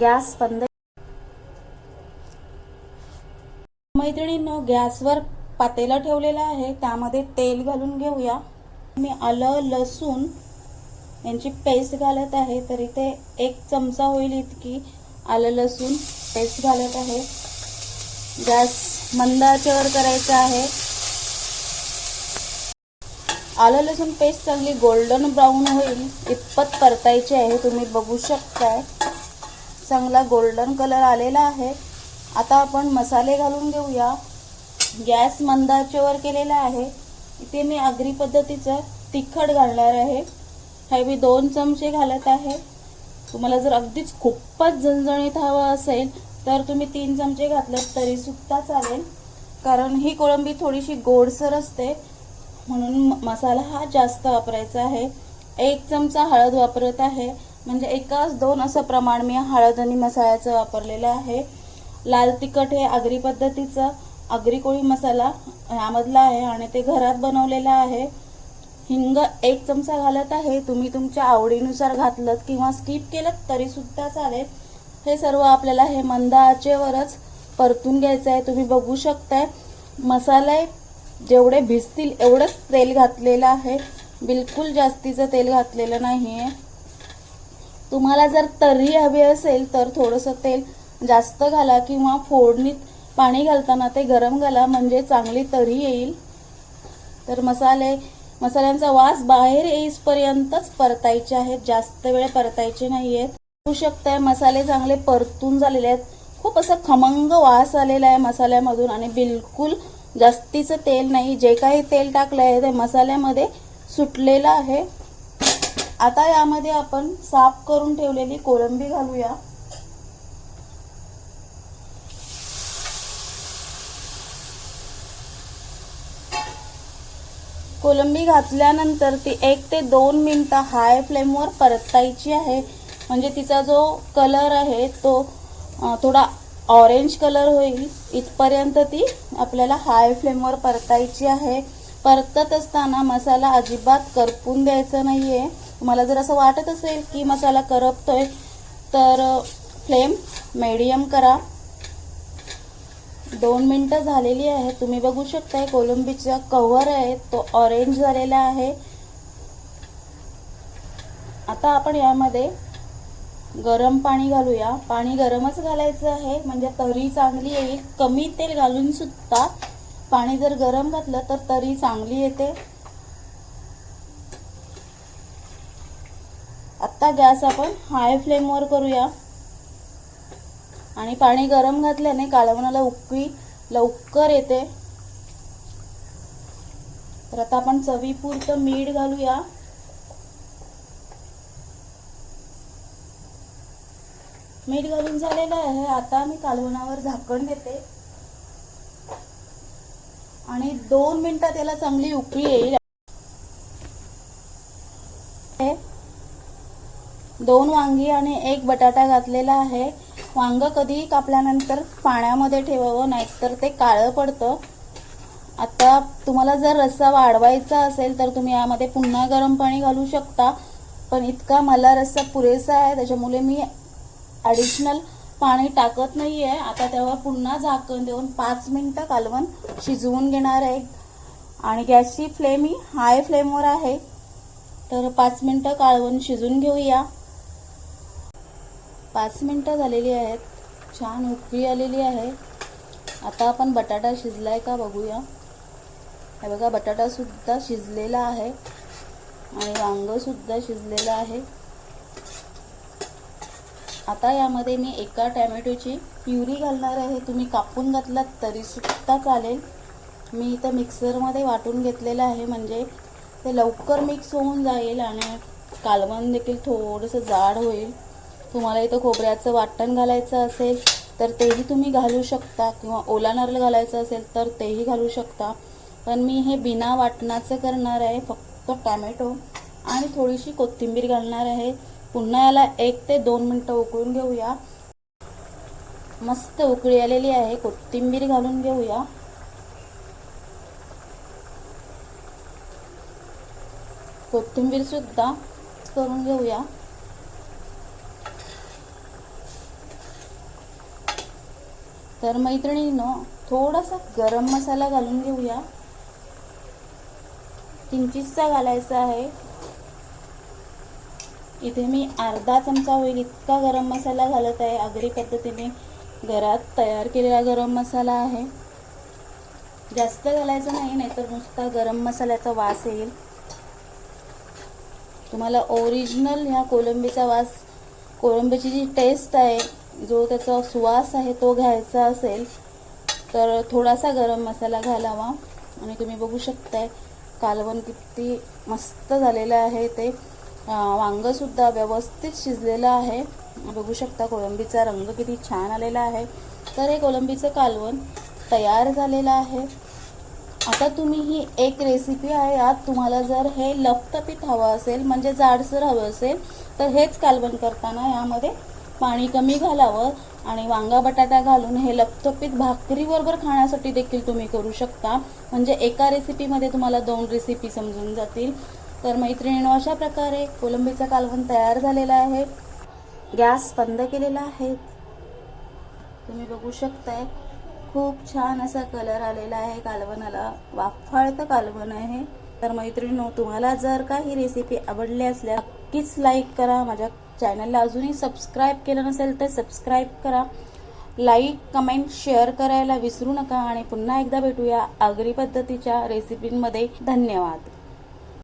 Gas बंद मैत्रिणींनो गॅसवर पातेलं ठेवलेलं आहे. त्यामध्ये तेल घालून घेऊया. मी आलं लसूण यांची पेस्ट घालत आहे. तर इथे एक चमचा होईल इतकी. आलं लसूण पेस्ट घालत आहे. गॅस मंद आचेवर करायचा आहे. आलं लसूण पेस्ट चांगली गोल्डन ब्राऊन होईल. इतपत परतायची आहे. तुम्ही बघू शकताय. चांगला गोल्डन कलर आलेला आहे. आता आपण मसाले घालून घेऊया. गॅस मंदाचेवर केलेला आहे. इथे मी आगरी पद्धतीचं तिखट घालणार आहे. हे मी दोन चमचे घालत आहे. तुम्हाला जर अगदीच खूपच झणझणीत हवं असेल तर तुम्ही तीन चमचे घातलेत तरी सुद्धा चालेल. कारण ही कोळंबी थोडीशी गोडसर असते. म्हणून म- मसाला हा जास्त वापरायचा आहे. एक चमचा हळद वापरत आहे. म्हणजे एकाच दोन असं प्रमाण मी हळद आणि मसाल्याचं वापरलेलं आहे. लाल तिखट हे आगरी पद्धतीचं आगरी कोळी मसाला यामधला आहे आणि ते घरात बनवलेलं आहे. हिंग एक चमचा घालत आहे. तुम्ही तुमच्या आवडीनुसार घातलं किंवा स्किप केलं तरीसुद्धा चालेल. हे सर्व आपल्याला हे मंद आचेवरच परतून घ्यायचं आहे. तुम्ही बघू शकताय मसाले जेवढे भिजतील एवढंच तेल घातलेलं आहे. बिलकुल जास्तीचं तेल घातलेलं नाही आहे तुम्हाला जर तर्री हवी असेल तर थोडंसं तेल जास्त घाला किंवा फोडणीत पाणी घालताना ते गरम घाला म्हणजे चांगली तरी येईल. तर मसाले मसाल्यांचा वास बाहेर येईपर्यंतच परतायचे आहेत. जास्त वेळ परतायचे नाही आहेत होऊ शकताय मसाले चांगले परतून झालेले आहेत. खूप असं खमंग वास आलेला आहे मसाल्यामधून आणि बिलकुल जास्तीचं तेल नाही. जे काही तेल टाकलं आहे ते मसाल्यामध्ये सुटलेलं आहे. आता यामध्ये आपण साफ करून ठेवलेली कोळंबी घालूया. कोलंबी घातल्यानंतर ती एक ते दोन मिनटं हाय फ्लेमवर परतायची आहे. म्हणजे तिचा जो कलर आहे तो थोडा ऑरेंज कलर होईल. इथपर्यंत ती आपल्याला हाय फ्लेमवर परतायची आहे. परतत असताना मसाला अजिबात करपून द्यायचा नाही आहे तुम्हाला जर असं वाटत असेल की मसाला करपतोय तर फ्लेम मीडियम करा. दोन मिनटं झालेली आहे. तुम्ही बघू शकताय कोलंबीचा कव्हर आहे तो ऑरेंज झालेला आहे. आता आपण यामध्ये गरम पाणी घालूया. पाणी गरमच घालायचं आहे म्हणजे तरी चांगली येईल. कमी तेल घालून सुद्धा पाणी जर गरम घातलं तर तरी चांगली येते. आता गॅस आपण हाय फ्लेमवर करूया. आणि पाणी गरम घातल्याने कालवणाला उकळी लवकर येते. तर आता आपण चवीपुरतं मीठ घालूया. मीठ घालून झालेलं आहे. आता मी कालवणावर झाकण देते. आणि दोन मिनटात याला चांगली उकळी येईल हे दोन वांगी आणि एक बटाटा घातलेला आहे. वांग कधीही कापल्यानंतर पाण्यामध्ये ठेवावं नाहीतर ते काळं पडतं. आता तुम्हाला जर रस्सा वाढवायचा असेल तर तुम्ही यामध्ये पुन्हा गरम पाणी घालू शकता. पण इतका मला रस्सा पुरेसा आहे त्याच्यामुळे मी ॲडिशनल पाणी टाकत नाही आहे आता तेव्हा पुन्हा झाकण देऊन पाच मिनटं कालवण शिजवून घेणार आहे. आणि गॅसची फ्लेम ही हाय फ्लेमवर आहे. तर पाच मिनटं कालवण शिजून घेऊया. पाच मिनटं झालेली आहेत. छान उकळी आलेली आहे. आता आपण बटाटा शिजलाय का बघूया. हे बघा बटाटासुद्धा शिजलेला आहे आणि वांगंसुद्धा शिजलेलं आहे. आता यामध्ये मी एका टॅमॅटोची प्युरी घालणार आहे. तुम्ही कापून घातलात तरीसुद्धा चालेल. मी इथं मिक्सरमध्ये वाटून घेतलेलं आहे. म्हणजे ते लवकर मिक्स होऊन जाईल आणि कालवण देखील थोडंसं जाड होईल. तुम्हाला इथं खोबऱ्याचं वाटण घालायचं असेल तर तेही तुम्ही घालू शकता. किंवा ओला नारळ घालायचं असेल तर तेही घालू शकता. पण मी हे बिना वाटणाचं करणार आहे फक्त टॅमॅटो आणि थोडीशी कोथिंबीर घालणार आहे. पुन्हा याला एक ते दोन मिनटं उकळून घेऊया. मस्त उकळी आलेली आहे कोथिंबीर घालून घेऊया. कोथिंबीर सुद्धा करून घेऊया. तर मैत्रिणींनो थोडासा गरम मसाला घालून घेऊया. किंचितचा घालायचा आहे. इथे मी अर्धा चमचा होईल इतका गरम मसाला घालत आहे. आगरी पद्धतीने घरात तयार केलेला गरम मसाला आहे. जास्त घालायचं नाही नाहीतर नुसता गरम मसाल्याचा वास येईल. तुम्हाला ओरिजिनल ह्या कोलंबीचा वास कोलंबीची जी टेस्ट आहे जो त्याचा सुवास आहे तो घ्यायचा असेल तर थोडासा गरम मसाला घालावा. आणि तुम्ही बघू शकताय कालवण किती मस्त झालेलं आहे ते. वांगंसुद्धा व्यवस्थित शिजलेलं आहे. बघू शकता कोळंबीचा रंग किती छान आलेला आहे. तर हे कोलंबीचं कालवण तयार झालेलं आहे. आता तुम्ही ही एक रेसिपी आहे यात तुम्हाला जर हे लपतपीत हवं असेल म्हणजे जाडसर हवं असेल तर हेच कालवण करताना यामध्ये पाणी कमी घालावं आणि वांगा बटाटा घालून हे लपथपीत भाकरीबरोबर खाण्यासाठी देखील तुम्ही करू शकता. म्हणजे एका रेसिपीमध्ये तुम्हाला दोन रेसिपी समजून जातील. तर मैत्रिणीनं अशा प्रकारे कोलंबीचा कालवण तयार झालेला आहे. गॅस बंद केलेला आहे. तुम्ही बघू शकताय खूप छान असा कलर आलेला आहे कालवणाला. वाफाळतं कालवण आहे. तर मैत्रिणींनो तुम्हाला जर का ही रेसिपी आवडली असल्या नक्कीच लाईक करा. माझ्या चॅनलला अजूनही सबस्क्राईब केलं नसेल तर सबस्क्राईब करा. लाईक कमेंट शेअर करायला विसरू नका आणि पुन्हा एकदा भेटूया आगरी पद्धतीच्या रेसिपींमध्ये धन्यवाद.